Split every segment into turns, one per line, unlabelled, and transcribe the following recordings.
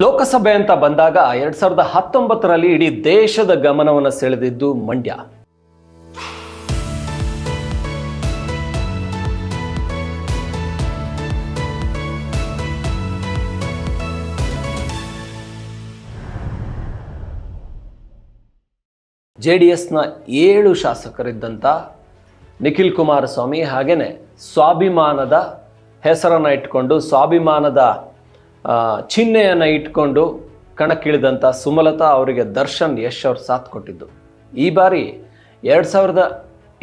ಲೋಕಸಭೆ ಅಂತ ಬಂದಾಗ ಎರಡ್ ಸಾವಿರದ ಹತ್ತೊಂಬತ್ತರಲ್ಲಿ ಇಡೀ ದೇಶದ ಗಮನವನ್ನು ಸೆಳೆದಿದ್ದು ಮಂಡ್ಯ. ಜೆ ಡಿ ಎಸ್ನ ಏಳು ಶಾಸಕರಿದ್ದಂಥ ನಿಖಿಲ್ ಕುಮಾರಸ್ವಾಮಿ ಹಾಗೆಯೇ ಸ್ವಾಭಿಮಾನದ ಹೆಸರನ್ನು ಇಟ್ಕೊಂಡು ಸ್ವಾಭಿಮಾನದ ಚಿಹ್ನೆಯನ್ನು ಇಟ್ಕೊಂಡು ಕಣಕ್ಕಿಳಿದಂಥ ಸುಮಲತಾ ಅವರಿಗೆ ದರ್ಶನ್ ಯಶ್ ಅವರು ಸಾಥ್ ಕೊಟ್ಟಿದ್ದು. ಈ ಬಾರಿ ಎರಡು ಸಾವಿರದ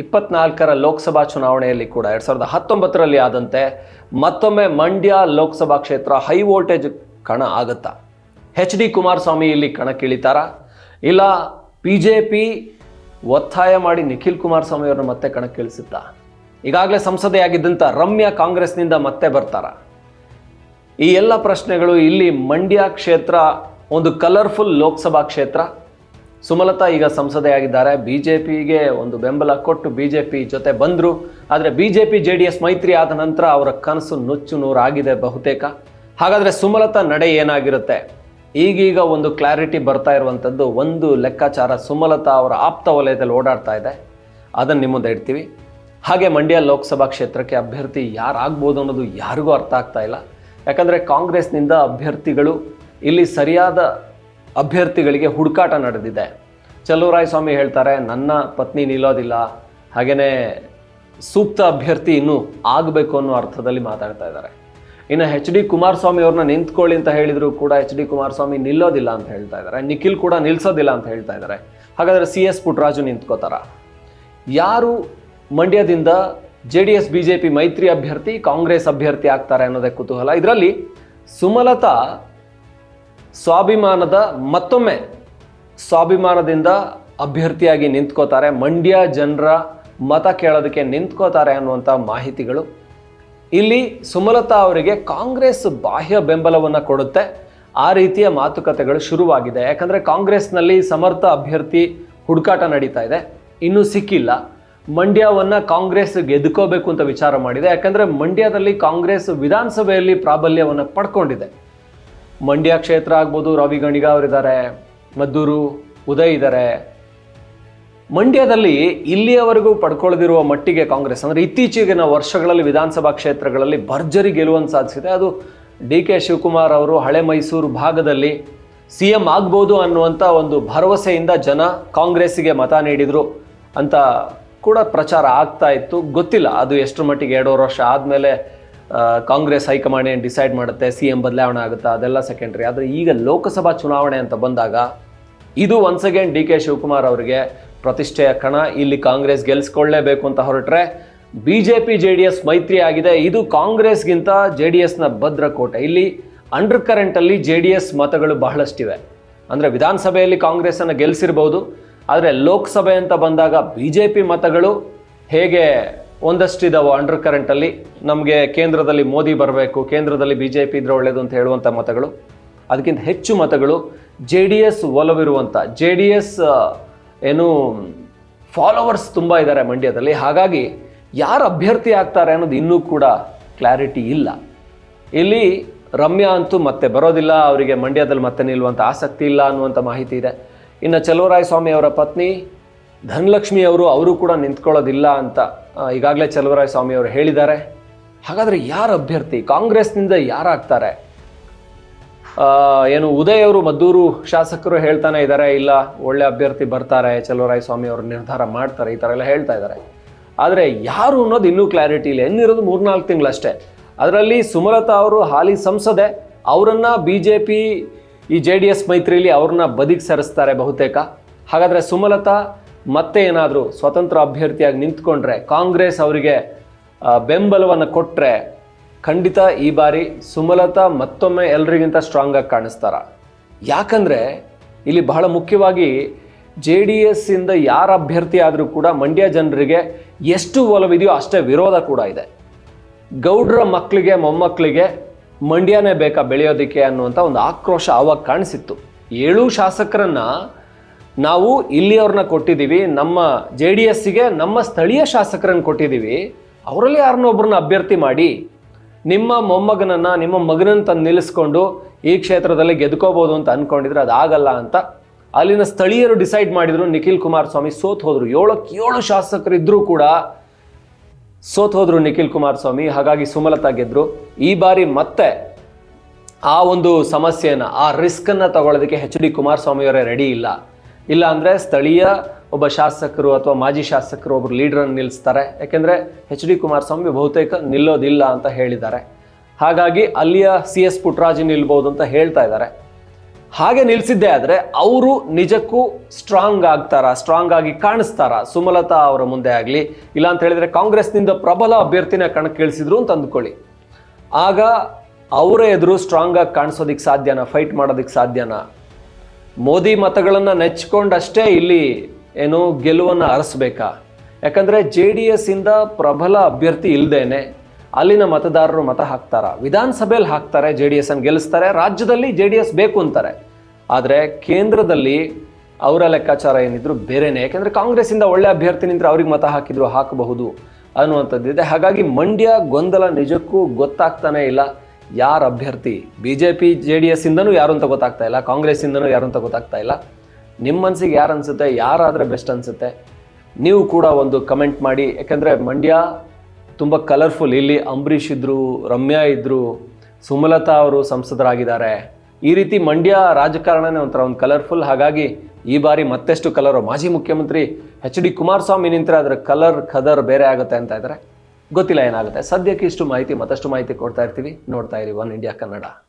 ಇಪ್ಪತ್ನಾಲ್ಕರ ಲೋಕಸಭಾ ಚುನಾವಣೆಯಲ್ಲಿ ಕೂಡ, ಎರಡು ಸಾವಿರದ ಹತ್ತೊಂಬತ್ತರಲ್ಲಿ ಆದಂತೆ ಮತ್ತೊಮ್ಮೆ ಮಂಡ್ಯ ಲೋಕಸಭಾ ಕ್ಷೇತ್ರ ಹೈ ವೋಲ್ಟೇಜ್ ಕಣ ಆಗುತ್ತಾ. ಎಚ್ ಡಿ ಕುಮಾರಸ್ವಾಮಿ ಇಲ್ಲಿ ಕಣಕ್ಕಿಳಿತಾರ. ಇಲ್ಲ ಬಿ ಜೆ ಪಿ ಒತ್ತಾಯ ಮಾಡಿ ನಿಖಿಲ್ ಕುಮಾರಸ್ವಾಮಿ ಅವ್ರನ್ನ ಮತ್ತೆ ಕಣಕ್ಕಿಳಿಸುತ್ತಾ? ಈಗಾಗಲೇ ಸಂಸದೆಯಾಗಿದ್ದಂಥ ರಮ್ಯಾ ಕಾಂಗ್ರೆಸ್ನಿಂದ ಮತ್ತೆ ಬರ್ತಾರ? ಈ ಎಲ್ಲ ಪ್ರಶ್ನೆಗಳು ಇಲ್ಲಿ ಮಂಡ್ಯ ಕ್ಷೇತ್ರ, ಒಂದು ಕಲರ್ಫುಲ್ ಲೋಕಸಭಾ ಕ್ಷೇತ್ರ. ಸುಮಲತಾ ಈಗ ಸಂಸದೆಯಾಗಿದ್ದಾರೆ. ಬಿ ಜೆ ಪಿಗೆ ಒಂದು ಬೆಂಬಲ ಕೊಟ್ಟು ಬಿ ಜೆ ಪಿ ಜೊತೆ ಬಂದರು. ಆದರೆ B J P J D S ಮೈತ್ರಿ ಆದ ನಂತರ ಅವರ ಕನಸು ನುಚ್ಚು ನೂರಾಗಿದೆ ಬಹುತೇಕ. ಹಾಗಾದರೆ ಸುಮಲತಾ ನಡೆ ಏನಾಗಿರುತ್ತೆ? ಈಗೀಗ ಒಂದು ಕ್ಲಾರಿಟಿ ಬರ್ತಾ ಇರುವಂಥದ್ದು ಒಂದು ಲೆಕ್ಕಾಚಾರ ಸುಮಲತಾ ಅವರ ಆಪ್ತ ವಲಯದಲ್ಲಿ ಓಡಾಡ್ತಾ ಇದೆ. ಅದನ್ನು ನಿಮ್ಮ ಮುಂದೆ ಇಡ್ತೀವಿ. ಹಾಗೆ ಮಂಡ್ಯ ಲೋಕಸಭಾ ಕ್ಷೇತ್ರಕ್ಕೆ ಅಭ್ಯರ್ಥಿ ಯಾರಾಗ್ಬೋದು ಅನ್ನೋದು ಯಾರಿಗೂ ಅರ್ಥ ಆಗ್ತಾ ಇಲ್ಲ. ಯಾಕಂದರೆ ಕಾಂಗ್ರೆಸ್ನಿಂದ ಅಭ್ಯರ್ಥಿಗಳು ಇಲ್ಲಿ ಸರಿಯಾದ ಅಭ್ಯರ್ಥಿಗಳಿಗೆ ಹುಡುಕಾಟ ನಡೆದಿದೆ. ಚಲುವರಾಯಸ್ವಾಮಿ ಹೇಳ್ತಾರೆ, ನನ್ನ ಪತ್ನಿ ನಿಲ್ಲೋದಿಲ್ಲ ಹಾಗೆಯೇ ಸೂಕ್ತ ಅಭ್ಯರ್ಥಿ ಇನ್ನೂ ಆಗಬೇಕು ಅನ್ನೋ ಅರ್ಥದಲ್ಲಿ ಮಾತಾಡ್ತಾ ಇದ್ದಾರೆ. ಇನ್ನು ಎಚ್ ಡಿ ಕುಮಾರಸ್ವಾಮಿ ಅವ್ರನ್ನ ನಿಂತ್ಕೊಳ್ಳಿ ಅಂತ ಹೇಳಿದರೂ ಕೂಡ ಎಚ್ ಡಿ ಕುಮಾರಸ್ವಾಮಿ ನಿಲ್ಲೋದಿಲ್ಲ ಅಂತ ಹೇಳ್ತಾ ಇದ್ದಾರೆ. ನಿಖಿಲ್ ಕೂಡ ನಿಲ್ಸೋದಿಲ್ಲ ಅಂತ ಹೇಳ್ತಾ ಇದ್ದಾರೆ. ಹಾಗಾದರೆ ಸಿ ಎಸ್ ಪುಟ್ರಾಜು ನಿಂತ್ಕೋತಾರ. ಯಾರು ಮಂಡ್ಯದಿಂದ J D S B J P ಮೈತ್ರಿ ಅಭ್ಯರ್ಥಿ, ಕಾಂಗ್ರೆಸ್ ಅಭ್ಯರ್ಥಿ ಆಗ್ತಾರೆ ಅನ್ನೋದೇ ಕುತೂಹಲ. ಇದರಲ್ಲಿ ಸುಮಲತಾ ಸ್ವಾಭಿಮಾನದ ಮತ್ತೊಮ್ಮೆ ಸ್ವಾಭಿಮಾನದಿಂದ ಅಭ್ಯರ್ಥಿಯಾಗಿ ನಿಂತ್ಕೋತಾರೆ. ಮಂಡ್ಯ ಜನರ ಮತ ಕೇಳೋದಕ್ಕೆ ನಿಂತ್ಕೋತಾರೆ ಅನ್ನುವಂಥ ಮಾಹಿತಿಗಳು. ಇಲ್ಲಿ ಸುಮಲತಾ ಅವರಿಗೆ ಕಾಂಗ್ರೆಸ್ ಬಾಹ್ಯ ಬೆಂಬಲವನ್ನು ಕೊಡುತ್ತೆ. ಆ ರೀತಿಯ ಮಾತುಕತೆಗಳು ಶುರುವಾಗಿದೆ. ಯಾಕಂದರೆ ಕಾಂಗ್ರೆಸ್ನಲ್ಲಿ ಸಮರ್ಥ ಅಭ್ಯರ್ಥಿ ಹುಡುಕಾಟ ನಡೀತಾ ಇದೆ. ಇನ್ನೂ ಸಿಕ್ಕಿಲ್ಲ. ಮಂಡ್ಯವನ್ನು ಕಾಂಗ್ರೆಸ್ ಗೆದ್ಕೋಬೇಕು ಅಂತ ವಿಚಾರ ಮಾಡಿದೆ. ಯಾಕಂದರೆ ಮಂಡ್ಯದಲ್ಲಿ ಕಾಂಗ್ರೆಸ್ ವಿಧಾನಸಭೆಯಲ್ಲಿ ಪ್ರಾಬಲ್ಯವನ್ನು ಪಡ್ಕೊಂಡಿದೆ. ಮಂಡ್ಯ ಕ್ಷೇತ್ರ ಆಗ್ಬೋದು, ರವಿ ಗಣಿಗ ಅವರಿದ್ದಾರೆ, ಮದ್ದೂರು ಉದಯ್ ಇದ್ದಾರೆ. ಮಂಡ್ಯದಲ್ಲಿ ಇಲ್ಲಿಯವರೆಗೂ ಪಡ್ಕೊಳ್ಳದಿರುವ ಮಟ್ಟಿಗೆ ಕಾಂಗ್ರೆಸ್, ಅಂದರೆ ಇತ್ತೀಚೆಗಿನ ವರ್ಷಗಳಲ್ಲಿ ವಿಧಾನಸಭಾ ಕ್ಷೇತ್ರಗಳಲ್ಲಿ ಭರ್ಜರಿ ಗೆಲುವನ್ನು ಸಾಧಿಸಿದೆ. ಅದು ಡಿ ಕೆ ಶಿವಕುಮಾರ್ ಅವರು ಹಳೆ ಮೈಸೂರು ಭಾಗದಲ್ಲಿ ಸಿ ಎಂ ಆಗ್ಬೋದು ಅನ್ನುವಂಥ ಒಂದು ಭರವಸೆಯಿಂದ ಜನ ಕಾಂಗ್ರೆಸ್ಸಿಗೆ ಮತ ನೀಡಿದರು ಅಂತ ಕೂಡ ಪ್ರಚಾರ ಆಗ್ತಾ ಇತ್ತು. ಗೊತ್ತಿಲ್ಲ, ಅದು ಎಷ್ಟು ಮಟ್ಟಿಗೆ ಎರಡೂವರೆ ವರ್ಷ ಆದಮೇಲೆ ಕಾಂಗ್ರೆಸ್ ಹೈಕಮಾಂಡ್ ಏನು ಡಿಸೈಡ್ ಮಾಡುತ್ತೆ ಸಿ ಎಂ ಬದಲಾವಣೆ ಆಗುತ್ತಾ, ಅದೆಲ್ಲ ಸೆಕೆಂಡ್ರಿ ಆದರೆ ಈಗ ಲೋಕಸಭಾ ಚುನಾವಣೆ ಅಂತ ಬಂದಾಗ, ಇದು once again D K Shivakumar ಅವರಿಗೆ ಪ್ರತಿಷ್ಠೆಯ ಕಣ. ಇಲ್ಲಿ ಕಾಂಗ್ರೆಸ್ ಗೆಲ್ಲಿಸ್ಕೊಳ್ಳೇಬೇಕು ಅಂತ ಹೊರಟ್ರೆ B J P J D S ಮೈತ್ರಿ ಆಗಿದೆ. ಇದು ಕಾಂಗ್ರೆಸ್ಗಿಂತ ಜೆ ಡಿ ಎಸ್ನ ಭದ್ರಕೋಟೆ. ಇಲ್ಲಿ ಅಂಡರ್ ಕರೆಂಟಲ್ಲಿ ಜೆ ಡಿ ಎಸ್ ಮತಗಳು ಬಹಳಷ್ಟಿವೆ. ಅಂದರೆ ವಿಧಾನಸಭೆಯಲ್ಲಿ ಕಾಂಗ್ರೆಸ್ಸನ್ನು ಗೆಲ್ಲಿಸಿರ್ಬೋದು ಆದರೆ ಲೋಕಸಭೆ ಅಂತ ಬಂದಾಗ ಬಿ ಜೆ ಪಿ ಮತಗಳು ಹೇಗೆ ಒಂದಷ್ಟಿದಾವೋ ಅಂಡರ್ ಕರೆಂಟಲ್ಲಿ ನಮಗೆ ಕೇಂದ್ರದಲ್ಲಿ ಮೋದಿ ಬರಬೇಕು, ಕೇಂದ್ರದಲ್ಲಿ ಬಿ ಜೆ ಪಿ ಇದ್ರೆ ಒಳ್ಳೇದು ಅಂತ ಹೇಳುವಂಥ ಮತಗಳು. ಅದಕ್ಕಿಂತ ಹೆಚ್ಚು ಮತಗಳು ಜೆ ಡಿ ಎಸ್ ಒಲವಿರುವಂಥ ಜೆ ಡಿ ಎಸ್ ಏನು ಫಾಲೋವರ್ಸ್ ತುಂಬ ಇದ್ದಾರೆ ಮಂಡ್ಯದಲ್ಲಿ. ಹಾಗಾಗಿ ಯಾರು ಅಭ್ಯರ್ಥಿ ಆಗ್ತಾರೆ ಅನ್ನೋದು ಇನ್ನೂ ಕೂಡ ಕ್ಲಾರಿಟಿ ಇಲ್ಲ. ಇಲ್ಲಿ ರಮ್ಯಾ ಅಂತೂ ಮತ್ತೆ ಬರೋದಿಲ್ಲ, ಅವರಿಗೆ ಮಂಡ್ಯದಲ್ಲಿ ಮತ್ತೆ ನಿಲ್ಲುವಂಥ ಆಸಕ್ತಿ ಇಲ್ಲ ಅನ್ನುವಂಥ ಮಾಹಿತಿ ಇದೆ. ಇನ್ನು ಚಲುವರಾಯ ಅವರ ಪತ್ನಿ ಧನಲಕ್ಷ್ಮಿ ಅವರು ಅವರು ಕೂಡ ನಿಂತ್ಕೊಳ್ಳೋದಿಲ್ಲ ಅಂತ ಈಗಾಗಲೇ ಚಲುವರಾಯ ಸ್ವಾಮಿ ಅವರು ಹೇಳಿದ್ದಾರೆ. ಹಾಗಾದರೆ ಯಾರು ಅಭ್ಯರ್ಥಿ? ಕಾಂಗ್ರೆಸ್ನಿಂದ ಯಾರಾಗ್ತಾರೆ? ಏನು ಉದಯ್ ಅವರು ಮದ್ದೂರು ಶಾಸಕರು ಹೇಳ್ತಾನೆ ಇದ್ದಾರೆ, ಇಲ್ಲ, ಒಳ್ಳೆ ಅಭ್ಯರ್ಥಿ ಬರ್ತಾರೆ, ಚಲುವರಾಯ ಸ್ವಾಮಿ ಅವರು ನಿರ್ಧಾರ ಮಾಡ್ತಾರೆ, ಈ ಥರ ಎಲ್ಲ ಹೇಳ್ತಾ ಇದ್ದಾರೆ. ಆದರೆ ಯಾರು ಅನ್ನೋದು ಇನ್ನೂ ಕ್ಲಾರಿಟಿ ಇಲ್ಲ ಇನ್ನಿರೋದು ಮೂರ್ನಾಲ್ಕು ತಿಂಗಳಷ್ಟೇ. ಅದರಲ್ಲಿ ಸುಮಲತಾ ಅವರು ಹಾಲಿ ಸಂಸದೆ, ಅವರನ್ನು ಬಿ ಜೆ ಪಿ ಈ ಜೆ ಡಿ ಎಸ್ ಮೈತ್ರಿಯಲ್ಲಿ ಅವ್ರನ್ನ ಬದಿಗೆ ಸರಿಸ್ತಾರೆ ಬಹುತೇಕ. ಹಾಗಾದರೆ ಸುಮಲತಾ ಮತ್ತೆ ಏನಾದರೂ ಸ್ವತಂತ್ರ ಅಭ್ಯರ್ಥಿಯಾಗಿ ನಿಂತ್ಕೊಂಡ್ರೆ, ಕಾಂಗ್ರೆಸ್ ಅವರಿಗೆ ಬೆಂಬಲವನ್ನು ಕೊಟ್ಟರೆ ಖಂಡಿತ ಈ ಬಾರಿ ಸುಮಲತಾ ಮತ್ತೊಮ್ಮೆ ಎಲ್ರಿಗಿಂತ ಸ್ಟ್ರಾಂಗ್ ಆಗಿ ಕಾಣಿಸ್ತಾರ. ಯಾಕಂದರೆ ಇಲ್ಲಿ ಬಹಳ ಮುಖ್ಯವಾಗಿ ಜೆ ಡಿ ಎಸ್ ಇಂದ ಯಾರ ಅಭ್ಯರ್ಥಿ ಆದರೂ ಕೂಡ ಮಂಡ್ಯ ಜನರಿಗೆ ಎಷ್ಟು ಒಲವಿದೆಯೋ ಅಷ್ಟೇ ವಿರೋಧ ಕೂಡ ಇದೆ. ಗೌಡ್ರ ಮಕ್ಕಳಿಗೆ ಮೊಮ್ಮಕ್ಕಳಿಗೆ ಮಂಡ್ಯನೇ ಬೇಕಾ ಬೆಳೆಯೋದಕ್ಕೆ ಅನ್ನುವಂಥ ಒಂದು ಆಕ್ರೋಶ ಆವಾಗ ಕಾಣಿಸಿತ್ತು. ಏಳು ಶಾಸಕರನ್ನ ನಾವು ಇಲ್ಲಿಯವ್ರನ್ನ ಕೊಟ್ಟಿದ್ದೀವಿ, ನಮ್ಮ ಜೆ ಡಿ ಎಸ್ಸಿಗೆ ನಮ್ಮ ಸ್ಥಳೀಯ ಶಾಸಕರನ್ನು ಕೊಟ್ಟಿದ್ದೀವಿ, ಅವರಲ್ಲಿ ಯಾರನ್ನೊಬ್ಬರನ್ನ ಅಭ್ಯರ್ಥಿ ಮಾಡಿ, ನಿಮ್ಮ ಮೊಮ್ಮಗನನ್ನು, ನಿಮ್ಮ ಮಗನನ್ನು ತಂದು ನಿಲ್ಲಿಸ್ಕೊಂಡು ಈ ಕ್ಷೇತ್ರದಲ್ಲಿ ಗೆದ್ಕೋಬೋದು ಅಂತ ಅನ್ಕೊಂಡಿದ್ರೆ ಅದಾಗಲ್ಲ ಅಂತ ಅಲ್ಲಿನ ಸ್ಥಳೀಯರು ಡಿಸೈಡ್ ಮಾಡಿದ್ರು. ನಿಖಿಲ್ ಕುಮಾರಸ್ವಾಮಿ ಸೋತ್ ಹೋದರು. ಏಳಕ್ಕೆ ಏಳು ಶಾಸಕರಿದ್ದರೂ ಕೂಡ ಸೋತ್ ಹೋದ್ರು ನಿಖಿಲ್ ಕುಮಾರಸ್ವಾಮಿ, ಹಾಗಾಗಿ ಸುಮಲತಾ ಗೆದ್ರು. ಈ ಬಾರಿ ಮತ್ತೆ ಆ ಒಂದು ಸಮಸ್ಯೆಯನ್ನು, ಆ ರಿಸ್ಕನ್ನು ತಗೊಳ್ಳೋದಕ್ಕೆ ಎಚ್ ಡಿ ಕುಮಾರಸ್ವಾಮಿಯವರೇ ರೆಡಿ ಇಲ್ಲ. ಇಲ್ಲ ಅಂದರೆ ಸ್ಥಳೀಯ ಒಬ್ಬ ಶಾಸಕರು ಅಥವಾ ಮಾಜಿ ಶಾಸಕರು ಒಬ್ಬರು ಲೀಡ್ರನ್ನು ನಿಲ್ಲಿಸ್ತಾರೆ. ಯಾಕೆಂದರೆ ಎಚ್ ಡಿ ಕುಮಾರಸ್ವಾಮಿ ಬಹುತೇಕ ನಿಲ್ಲೋದಿಲ್ಲ ಅಂತ ಹೇಳಿದ್ದಾರೆ. ಹಾಗಾಗಿ ಅಲ್ಲಿಯ ಸಿ ಎಸ್ ಪುಟ್ಟರಾಜು ನಿಲ್ಬೋದು ಅಂತ ಹೇಳ್ತಾ ಇದ್ದಾರೆ. ಹಾಗೆ ನಿಲ್ಲಿಸಿದ್ದೇ ಆದರೆ ಅವರು ನಿಜಕ್ಕೂ ಸ್ಟ್ರಾಂಗ್ ಆಗ್ತಾರ ಸ್ಟ್ರಾಂಗ್ ಆಗಿ ಕಾಣಿಸ್ತಾರ? ಸುಮಲತಾ ಅವರ ಮುಂದೆ ಆಗಲಿ, ಇಲ್ಲ ಅಂತ ಹೇಳಿದ್ರೆ ಕಾಂಗ್ರೆಸ್ನಿಂದ ಪ್ರಬಲ ಅಭ್ಯರ್ಥಿನ ಕಣಕ್ಕಿಳಿಸಿದ್ರು ಅಂತ ಅಂದ್ಕೊಳ್ಳಿ. ಆಗ ಅವರ ಎದುರು ಸ್ಟ್ರಾಂಗ್ ಆಗಿ ಕಾಣಿಸೋದಿಕ್ಕೆ ಸಾಧ್ಯನಾ ಫೈಟ್ ಮಾಡೋದಕ್ಕೆ ಸಾಧ್ಯನಾ? ಮೋದಿ ಮತಗಳನ್ನು ನೆಚ್ಕೊಂಡಷ್ಟೇ ಇಲ್ಲಿ ಏನು ಗೆಲುವನ್ನು ಅರಸಬೇಕಾ? ಯಾಕಂದರೆ ಜೆ ಡಿ ಎಸ್ ಇಂದ ಪ್ರಬಲ ಅಭ್ಯರ್ಥಿ ಇಲ್ದೇನೆ ಅಲ್ಲಿನ ಮತದಾರರು ಮತ ಹಾಕ್ತಾರ. ವಿಧಾನಸಭೆಯಲ್ಲಿ ಹಾಕ್ತಾರೆ ಜೆ ಡಿ ಎಸ್ ಅನ್ನು ಗೆಲ್ಲಿಸ್ತಾರೆ, ರಾಜ್ಯದಲ್ಲಿ ಜೆ ಡಿ ಎಸ್ ಬೇಕು ಅಂತಾರೆ. ಆದರೆ ಕೇಂದ್ರದಲ್ಲಿ ಅವರ ಲೆಕ್ಕಾಚಾರ ಏನಿದ್ರು ಬೇರೆನೇ. ಯಾಕೆಂದ್ರೆ ಕಾಂಗ್ರೆಸ್ಸಿಂದ ಒಳ್ಳೆ ಅಭ್ಯರ್ಥಿ ನಿಂತರೆ ಅವ್ರಿಗೆ ಮತ ಹಾಕಿದ್ರು ಹಾಕಬಹುದು ಅನ್ನುವಂಥದ್ದಿದೆ. ಹಾಗಾಗಿ ಮಂಡ್ಯ ಗೊಂದಲ ನಿಜಕ್ಕೂ ಗೊತ್ತಾಗ್ತಾನೆ ಇಲ್ಲ. ಯಾರ ಅಭ್ಯರ್ಥಿ? B J P J D S ಇಂದನೂ ಯಾರು ಅಂತ ಗೊತ್ತಾಗ್ತಾ ಇಲ್ಲ. ಕಾಂಗ್ರೆಸ್ ಇಂದನೂ ಯಾರು ಅಂತ ಗೊತ್ತಾಗ್ತಾ ಇಲ್ಲ. ನಿಮ್ಮ ಮನಸ್ಸಿಗೆ ಯಾರು ಅನ್ಸುತ್ತೆ? ಯಾರಾದರೆ ಬೆಸ್ಟ್ ಅನ್ಸುತ್ತೆ? ನೀವು ಕೂಡ ಒಂದು ಕಮೆಂಟ್ ಮಾಡಿ. ಯಾಕೆಂದರೆ ಮಂಡ್ಯ ತುಂಬ ಕಲರ್ಫುಲ್ ಇಲ್ಲಿ ಅಂಬರೀಷ್ ಇದ್ದರು ರಮ್ಯಾ ಇದ್ದರು ಸುಮಲತಾ ಅವರು ಸಂಸದರಾಗಿದ್ದಾರೆ. ಈ ರೀತಿ ಮಂಡ್ಯ ರಾಜಕಾರಣನೇ ಒಂಥರ ಒಂದು ಕಲರ್ಫುಲ್ ಹಾಗಾಗಿ ಈ ಬಾರಿ ಮತ್ತಷ್ಟು ಕಲರು ಮಾಜಿ ಮುಖ್ಯಮಂತ್ರಿ ಎಚ್ ಡಿ ಕುಮಾರಸ್ವಾಮಿ ನಿಂತರೆ ಅದರ ಕಲರ್ ಖದರ್ ಬೇರೆ ಆಗುತ್ತೆ ಅಂತ ಇದ್ದಾರೆ ಗೊತ್ತಿಲ್ಲ ಏನಾಗುತ್ತೆ. ಸದ್ಯಕ್ಕೆ ಇಷ್ಟು ಮಾಹಿತಿ, ಮತ್ತಷ್ಟು ಮಾಹಿತಿ ಕೊಡ್ತಾ ಇರ್ತೀವಿ. ನೋಡ್ತಾ ಇರಿ, ಒನ್ ಇಂಡಿಯಾ ಕನ್ನಡ.